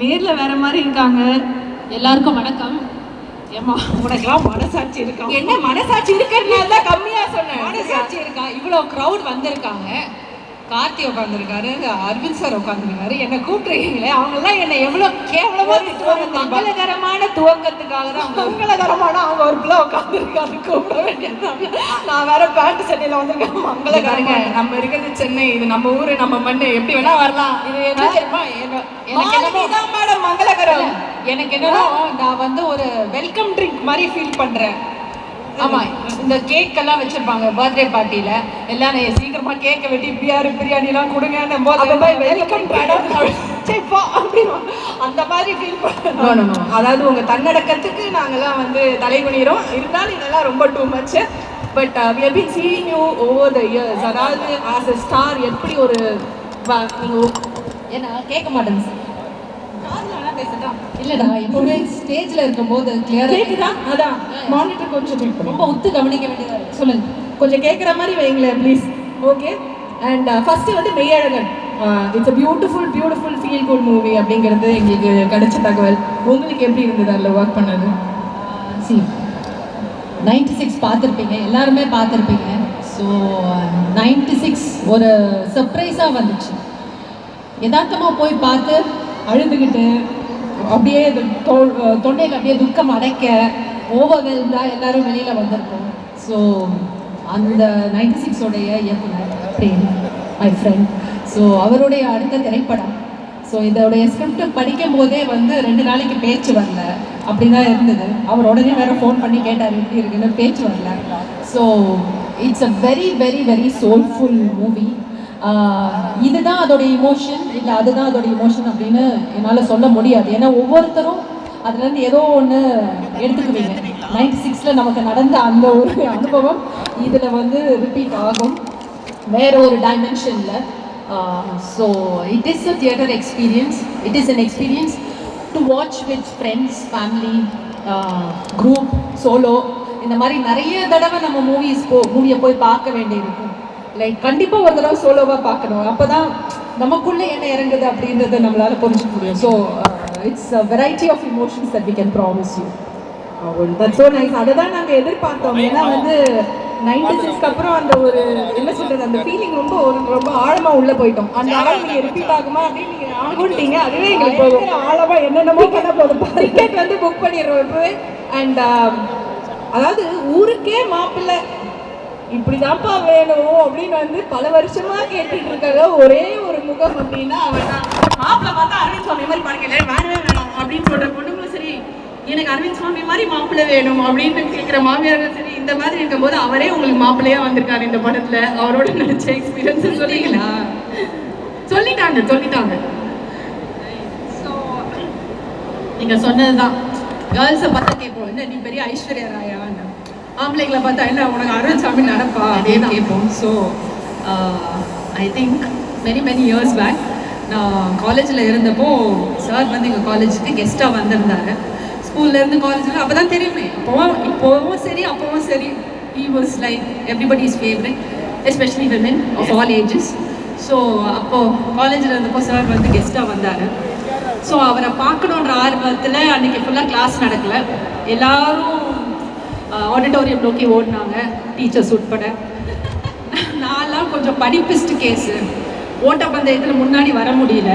நேர்ல வேற மாதிரி இருக்காங்க. எல்லாருக்கும் வணக்கம். ஏமா உனக்கெல்லாம் மனசாட்சி இருக்கா? என்ன மனசாட்சி இருக்கிறதுனால தான் கம்மியா சொன்னேன். மனசாட்சி இருக்கா? இவ்வளோ க்ரௌட் வந்திருக்காங்க. கார்த்தி உட்காந்துருக்காரு அரவிந்த் சார் உட்காந்துருக்காரு என்னை கூப்பிட்டுருக்கீங்களே அவங்கெல்லாம் என்னை எவ்வளோ கேவலமா திட்டுவாங்க? மங்களகரமான துவக்கத்துக்காக தான் மங்களகரமான அவங்க ஒரு பிள்ளை உட்காந்துருக்காரு கூப்பிட வேண்டியது நான் வேற பேண்ட் சட்டையில வந்திருக்கேன் பாருங்க மங்களகரமான நம்ம இருக்கிறது சென்னை இது நம்ம ஊரு நம்ம மண்ணு எப்படி வேணா வரலாம். இது என்ன மேடம் மங்களகரம். எனக்கு என்னன்னா நான் வந்து ஒரு வெல்கம் ட்ரிங்க் மாதிரி ஃபீல் பண்றேன். ஆமா இந்த கேக் எல்லாம் வச்சிருப்பாங்க பர்த்டே பார்ட்டில எல்லாம் நீ சீக்கிரமா கேக்க வெட்டி பிரியாணி பிரியாணி எல்லாம் கொடுங்கன்னு போது வெல்கம் அப்படின்னு அந்த மாதிரி ஃபீல் no. அதாவது உங்க தன்னடக்கத்துக்கு நாங்கெல்லாம் வந்து தலைகுனிறோம் இருந்தாலும் இதெல்லாம் ரொம்ப too much but we have been seeing you over the years அதாவது ஆஸ் அ ஸ்டார் எப்படி ஒரு ஏன்னா கேட்க மாட்டேன் சார். இல்லடா எப்பவுமே ஸ்டேஜ்ல இருக்கும்போது கிளியரா கேக்குதா? அதான். மானிட்டர் கொஞ்சம். ரொம்ப உத்து கவனிக்க வேண்டியதா இருக்கு. சொல்லுங்க. கொஞ்சம் கேட்குற மாதிரி வைங்களேன் ப்ளீஸ் ஓகே அண்ட் ஃபஸ்ட்டு வந்து Meiyazhagan. It's a beautiful beautiful feel good movie அப்படிங்கிறது எங்களுக்கு கிடைச்ச தகவல். உங்களுக்கு எப்படி இருந்தது அதில் ஒர்க் பண்ணது? சி நைன்டி சிக்ஸ் பார்த்துருப்பீங்க. எல்லாருமே பார்த்துருப்பீங்க. ஸோ நைன்டி uh, சிக்ஸ் ஒரு சர்ப்ரைஸாக வந்துச்சு. யதார்த்தமாக போய் பார்த்து அழுதுகிட்டு அப்படியே தொ- தொண்டையில் அப்படியே துக்கம் அடைக்க ஓவர்வெல்டாக எல்லாரும் வெளியில் வந்திருக்கோம். ஸோ அந்த நைன்டி சிக்ஸோடைய இயக்குனர் பிரேம் மை ஃப்ரெண்ட் ஸோ அவருடைய அடுத்த திரைப்படம். ஸோ இதோடைய ஸ்கிரிப்ட் படிக்கும் போதே வந்து ரெண்டு நாளைக்கு பேச்சு வரல. அப்படி தான் இருந்தது. அவர் உடனே வேற ஃபோன் பண்ணி கேட்டார் எப்படி இருக்குன்னு பேச்சு வரல. So it's a very very very soulful movie இதுதான் அதோட இமோஷன் இல்லை அதுதான் அதோட இமோஷன் அப்படின்னு என்னால் சொல்ல முடியாது. ஏன்னா ஒவ்வொருத்தரும் அதுலேருந்து ஏதோ ஒன்று எடுத்துக்குவீங்க. நைன்டி சிக்ஸில் நமக்கு நடந்த அந்த ஒரு அனுபவம் இதில் வந்து ரிப்பீட் ஆகும். வேற ஒரு டைமென்ஷனில் so it is a theatre experience it is an experience to watch with friends family group solo இந்த மாதிரி நிறைய தடவை நம்ம மூவிஸ் போ மூவியை போய் பார்க்க வேண்டியிருக்கும். லைக் கண்டிப்பாக ஒரு தடவை சோலோவாக பார்க்கணும். அப்போ தான் நமக்குள்ளே என்ன இறங்குது அப்படின்றத நம்மளால் புரிஞ்சுக்க முடியும். So it's a variety of emotions that we can promise you so nice அதை தான் நாங்கள் எதிர்பார்த்தோம். ஏன்னா வந்து நைன்டி சிக்ஸ்க்கு அப்புறம் அந்த ஒரு என்ன சொல்றது அந்த ஃபீலிங் ரொம்ப ஒரு ரொம்ப ஆழமா உள்ள போயிட்டோம். அந்த ஆழம் நீங்க ரிப்பீட் ஆகுமா? அப்படின்னு நீங்க ஆகுன்ட்டீங்க. அதுவே எங்களுக்கு போதும் ஆழமா என்னென்னமோ பண்ண போதும் டிக்கெட் வந்து புக் பண்ணிடுறோம். இப்பவே அண்ட் அதாவது ஊருக்கே மாப்பிள்ளை. இப்படிதான்ப்பா வேணும் அப்படின்னு வந்து பல வருஷமா கேட்டுட்டு இருக்காங்க ஒரே ஒரு முகம் அப்படின்னா அவன் மாப்பிள்ளை பார்த்தா அரவிந்த் சுவாமி மாதிரி பாருங்க வேணவே வேணாம் அப்படின்னு சொல்ற சரி எனக்கு அரவிந்த் சுவாமி மாதிரி மாப்பிள்ளை வேணும் அப்படின்னு கேட்குற மாமியார்கள் சரி இந்த மாதிரி இருக்கும்போது அவரே உங்களுக்கு மாப்பிள்ளையா வந்திருக்காரு இந்த படத்துல. அவரோட நடிச்ச எக்ஸ்பீரியன்ஸ் சொல்லிங்களா சொல்லிட்டாங்க சொல்லிட்டாங்க. நீங்க சொன்னதுதான். கேர்ள்ஸை பார்த்தா கேட்போம் என்ன நீ பெரிய ஐஸ்வர்யா ராயான்னு ஆம்பளைங்களை பார்த்தா என்ன உனக்கு அரவிந்த் சாமி நடப்பா? அப்படின்னு கேட்போம். So I think many many years back நான் காலேஜில் இருந்தப்போ சார் வந்து எங்கள் காலேஜுக்கு கெஸ்ட்டாக வந்திருந்தாரு. ஸ்கூல்லேருந்து காலேஜில் அப்போ தான் தெரியுமே. அப்போவும் இப்போவும் சரி அப்போவும் சரி. He was like everybody's favourite especially women of all ages so அப்போது காலேஜில் இருந்தப்போ சார் வந்து கெஸ்ட்டாக வந்தார். ஸோ அவரை பார்க்கணுன்ற ஆர்வத்தில் அன்னைக்கு ஃபுல்லாக கிளாஸ் நடக்கல. எல்லாரும் ஆடிட்டோரியம் நோக்கி ஓடினாங்க. டீச்சர்ஸ் உட்பட நான்லாம் கொஞ்சம் படிப்பிஸ்ட் கேஸு ஓட்டப்பந்தயத்தில் முன்னாடி வர முடியல.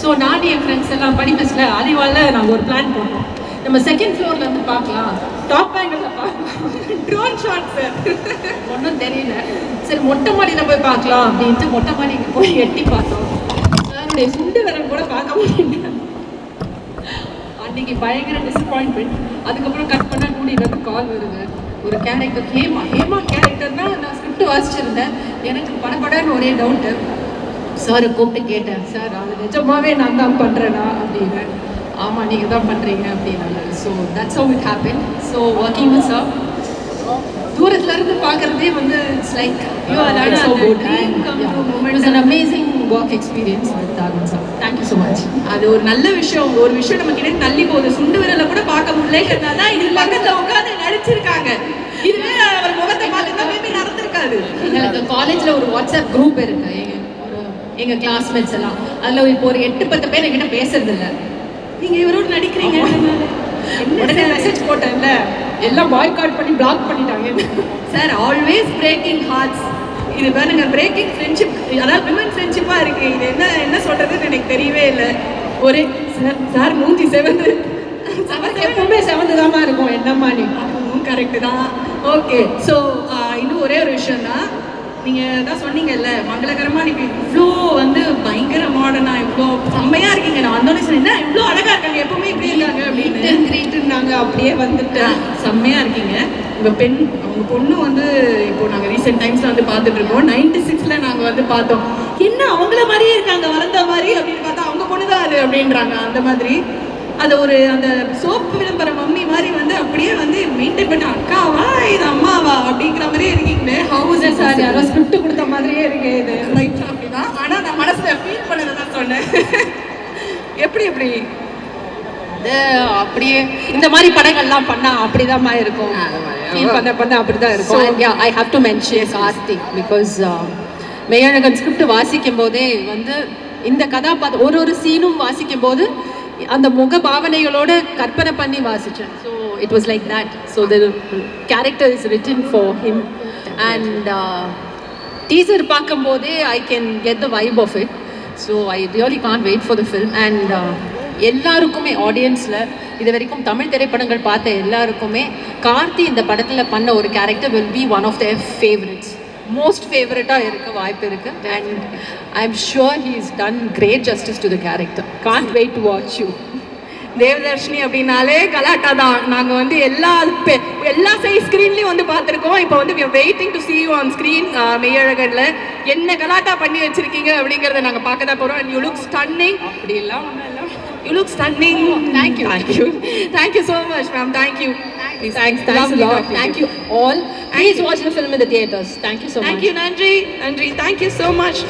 ஸோ நான் என் ஃப்ரெண்ட்ஸ் எல்லாம் படிப்பிஸ்டில் அறிவால நாங்கள் ஒரு பிளான் போட்டோம். நம்ம செகண்ட் ஃப்ளோர்ல இருந்து பார்க்கலாம். டாப் ஆங்கிள் பார்க்கலாம். ட்ரோன் ஷாட் சார் ஒன்றும் தெரியல. சரி மொட்டை மாடியில் போய் பார்க்கலாம் அப்படின்ட்டு மொட்டை மாடிக்கு போய் எட்டி பார்த்தோம். சாருடைய சுண்டு விரல் கூட பார்க்க முடியல. அன்னைக்கு பயங்கர டிசப்பாயின்மெண்ட் அதுக்கப்புறம் கட் பண்ணால் கூடி டூடியிலேருந்து கால் வருது. ஒரு கேரக்டர் ஹேமா. ஹேமா கேரக்டர்னா நான் ஸ்கிரிப்ட் வாசிச்சிருந்தேன். எனக்கு படப்படன்னு ஒரே டவுட்டு சாரை கூப்பிட்டு கேட்டேன். சார் அது நிஜமாவே நான் தான் பண்ணுறேனா அப்படின்னு ஆமாம் நீங்கள் தான் பண்ணுறீங்க அப்படின்னாங்க. So that's how it happen so working with sir தூரத்துல இருந்து பார்க்கறதே வந்து it's like you are good. And yeah, it was an amazing work experience with Arvind sir. Thank you so much. அது ஒரு நல்ல விஷயம். ஒரு விஷயம் நம்ம கிட்ட தள்ளி போகுது. சுண்டு விரல கூட பார்க்க முடியல இது பக்கத்துல உட்காந்து நடிச்சிருக்காங்க. இதுவே அவர் முகத்தை பார்த்து மேபி நடந்திருக்காது. எங்களுக்கு காலேஜ்ல ஒரு வாட்ஸ்அப் குரூப் இருக்கு. எங்க கிளாஸ்மேட்ஸ் எல்லாம். அதுல இப்போ ஒரு எட்டு பத்து பேர் என்கிட்ட பேசுறது இல்ல நீங்க இவரோட நடிக்கிறீங்க. உடனே மெசேஜ் போட்டேன்ல. எல்லாம் பாய்காட் பண்ணி பிளாக் பண்ணிட்டாங்க. சார் ஆல்வேஸ் பிரேக்கிங் ஹார்ட்ஸ் இது பாருங்க பிரேக்கிங் ஃப்ரெண்ட்ஷிப் அதாவது விமன் ஃப்ரெண்ட்ஷிப்பாக இருக்கு. இது என்ன என்ன சொல்றதுன்னு எனக்கு தெரியவே இல்லை. ஒரே சார் சார் நூற்றி செவந்து. எப்பவுமே செவந்து தான் இருக்கும். என்னம்மா நீ? கரெக்டு தான். ஓகே ஸோ இன்னும் ஒரே ஒரு விஷயம் தான் நீங்கள் தான் சொன்னீங்கல்ல மங்களகரமாக நீங்கள் இவ்வளோ வந்து பயங்கர மாடர்னா இவ்வளோ செம்மையாக இருக்கீங்க. நான் வந்தோடனே சொன்னேன் என்ன இவ்வளோ அழகாக இருக்காங்க? எப்பவுமே இப்படி இருக்காங்க அப்படின்னு. கிரீட்டுனாங்க அப்படியே வந்துட்டு செம்மையாக இருக்கீங்க. உங்கள் பெண் உங்கள் பொண்ணு வந்து இப்போ நாங்கள் ரீசெண்ட் டைம்ஸில் வந்து பார்த்துட்டு இருக்கோம் நைன்டி சிக்ஸில் நாங்கள் வந்து பார்த்தோம். என்ன அவங்கள மாதிரியே இருக்காங்க? வளர்ந்த மாதிரி? அப்படின்னு பார்த்தா அவங்க பொண்ணு தான் அது அப்படின்றாங்க. அந்த மாதிரி. அது ஒரு அந்த சோப்பு விளம்பர மம்மி மாதிரி வந்து அப்படியே வந்து மெயின்டைன் பண்ண அக்காவா? சார் யாரோ ஸ்கிரிப்ட் கொடுத்த மாதிரியே இருக்கு இது. ரைட் அப்படிதான். ஆனா நான் மனசுல ஃபீல் பண்ணதை தான் சொன்னேன். எப்படி எப்படி? அது அப்படியே இந்த மாதிரி படங்கள்லாம் பண்ணா இருக்கும். ஃபீல் பண்ண பண்ண அப்படிதான் இருக்கும். I have to mention Karthik because Meiyazhagan script வாசிக்கும் போதே வந்து இந்த கதாபாத்திரம் ஒரு ஒரு சீனும் வாசிக்கும் போது அந்த முக பாவனைகளோட கற்பனை பண்ணி வாசிச்சேன். So it was like that so the character is written for him and teaser பார்க்கும்போதே I can get the vibe of it so I really can't wait for the film and எல்லாருக்குமே ஆடியன்ஸில் இது வரைக்கும் தமிழ் திரைப்படங்கள் பார்த்த எல்லாருக்குமே கார்த்தி இந்த படத்தில் பண்ண ஒரு character will be one of the favourites most ஃபேவரட்டாக இருக்க வாய்ப்பு இருக்குது and I am sure he is done great justice to the character can't wait to watch you Devadarshini அப்படின்னாலே கலாட்டா தான் நாங்கள் வந்து எல்லா எல்லா சைஸ் ஸ்க்ரீன்லேயும் வந்து பார்த்துருக்கோம். இப்போ வந்து waiting to see you on screen மெய்யழகனில் என்ன கலாட்டா பண்ணி வச்சிருக்கீங்க அப்படிங்கிறத நாங்கள் பார்க்க தான் போகிறோம் அண்ட் யூ லுக் ஸ்டன்னிங் ஒன்றும் இல்லை. You look stunning Thank you. Thank you thank you so much ma'am thank you Thanks, thanks a lot. Thank you. all. Please watch the film in the theaters. Thank you so much. Thank you நன்றி நன்றி thank you so much